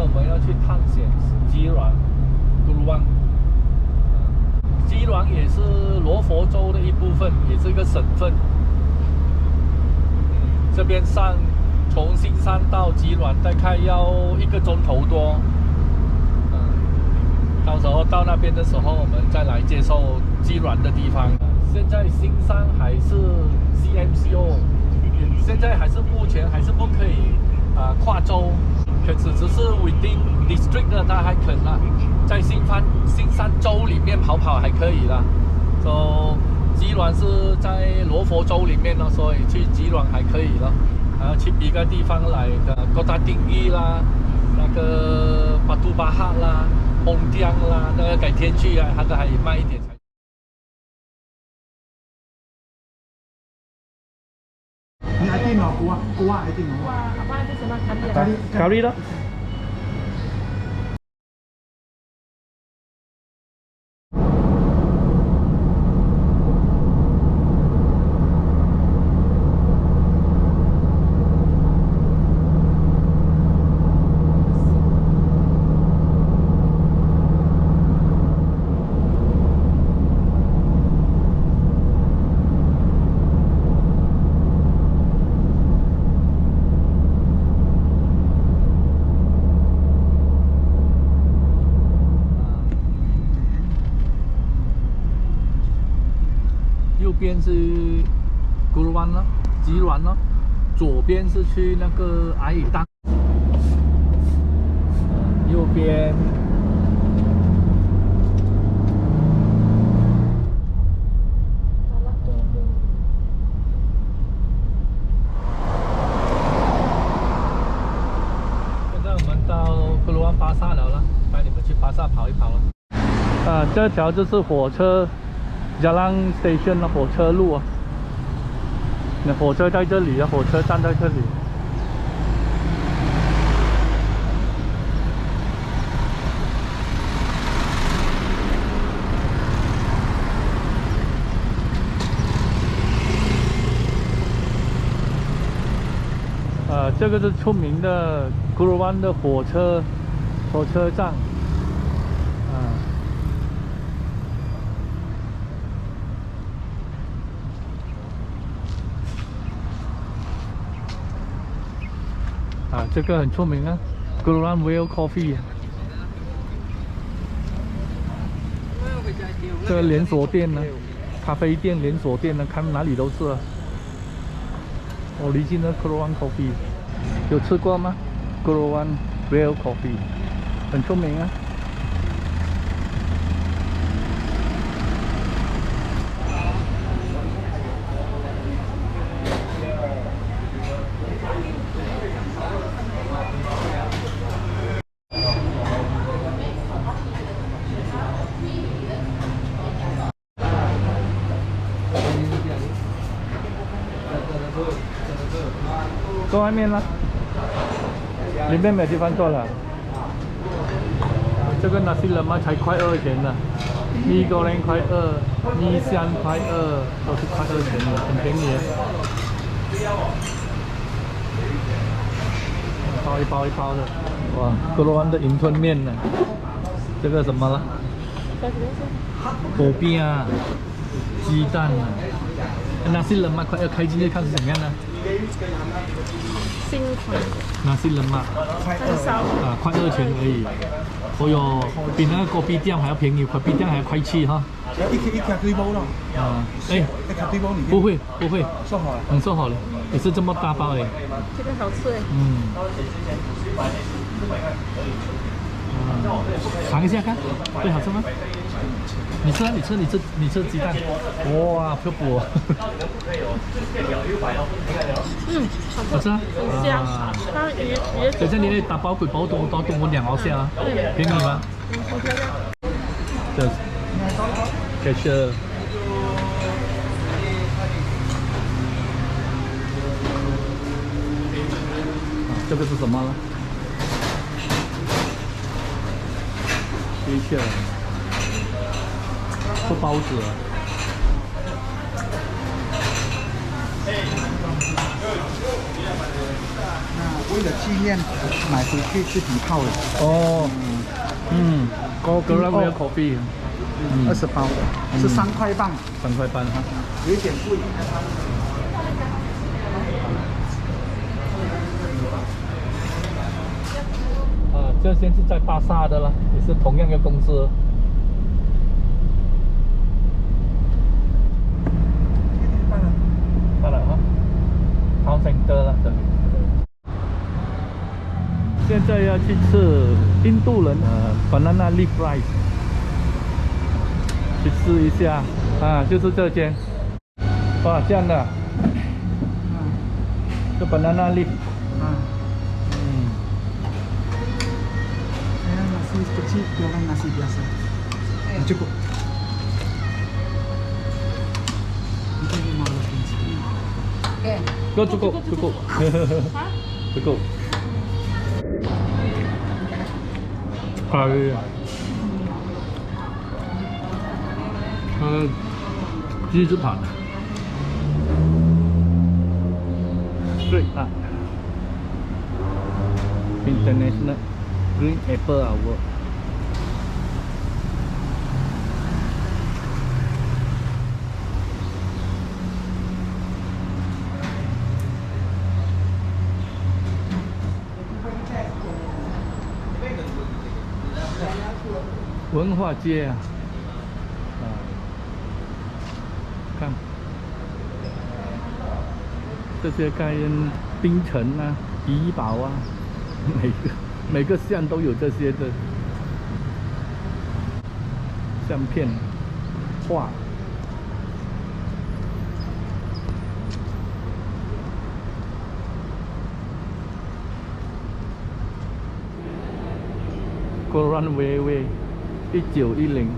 我们要去探险基朗、古鲁湾。基朗也是罗佛州的一部分，也是一个省份。这边上从新山到基朗大概要一个钟头多。嗯，到时候到那边的时候，我们再来接受基朗的地方。现在新山还是 CMCO，现在还是目前还是不可以啊跨州，可只只是 within district 的它还可啦，在新山新山州里面跑跑还可以啦。说吉兰是在罗佛州里面呢，所以去吉兰还可以了。还要去别个地方来的哥打丁义啦，那个巴杜巴哈啦、蒙江啦，那个改天去啊，那个还慢一点才。你爱电脑锅啊？锅啊，爱电脑。 Wah, apa itu sama kali ya? Kali 边是古鲁湾咯，吉兰咯，左边是去那个阿里当，右边。现在我们到格鲁湾巴萨了啦，带你们去巴萨跑一跑了。啊，这条就是火车 Jalan Station 的火车路啊。那火车在这里啊，火车站在这里。呃，这个是出名的古鲁湾的火车火车站。啊，这个很出名啊 g l o r a n Whale Coffee。这个连锁店呢，咖啡店连锁店呢，看哪里都是啊。我离近的 g l o r a n Coffee 有吃过吗 g l o r a n Whale Coffee 很出名啊。外面了，里面没地方坐了。这个那西冷嘛才块二钱呢，米糕连块二，米香块二，都是块二钱的，很便宜。包一包一包的，哇，格罗湾的云吞面呢？这个什么了？火边啊，鸡蛋啊。那西冷嘛块二，开进去看是怎么样呢？新款那些冷嘛。很少，啊，快二钱而已。哦哟，比那个锅壁店还要便宜，锅壁店还要快七哈。一克一克对包咯，啊，哎，一克对包你。不会不会，说好了。嗯，做好了，也是这么大包哎。这个好吃哎。嗯。尝一下看，会好吃吗？你吃啊，你吃，你吃，你吃鸡蛋。哇，漂泊。嗯，好吃啊。很香啊，它鱼鱼等下你那打包鬼包多多多我两毛钱啊，便宜吗？嗯很漂亮。这 cashier。这个是什么呢？接下来做包子那。为了纪念买回去自己泡的，哦，嗯，高格拉维尔 coffee，嗯二十包的，是三块半，三块半哈。有一点贵。啊，这先是在巴萨的啦，也是同样的公司。到了哈，超成的了这里。现在要去吃印度人呃 banana leaf rice，去试一下啊，就是这间。哇，这样的，这 banana leaf，啊，kecil goreng nasi biasa. Nah, cukup. 네. 이거 두고 두고 두고 아유 아 진짜 좋다 스트레이트 인터내셔널 그린 애플 아워 文化街啊，啊，看这些盖冰城啊、怡宝啊，每个每个县都有这些的相片画。cô run way về ít chiều y lình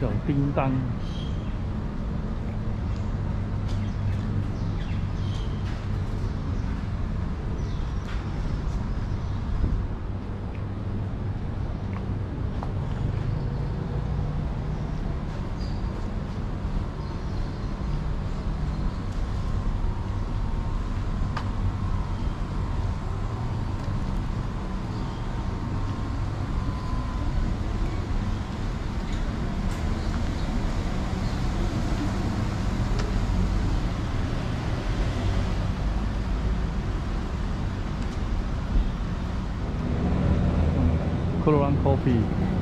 kiểu tinh tăng. one coffee.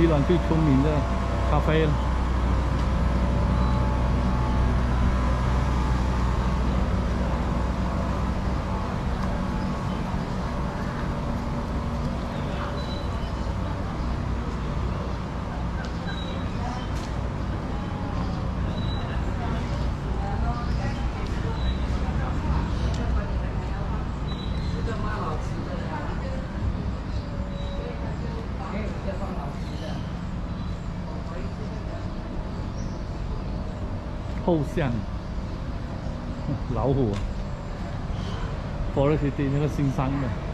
伊朗最出名的咖啡了。后巷，老虎、啊、，Forest City 那个新上的。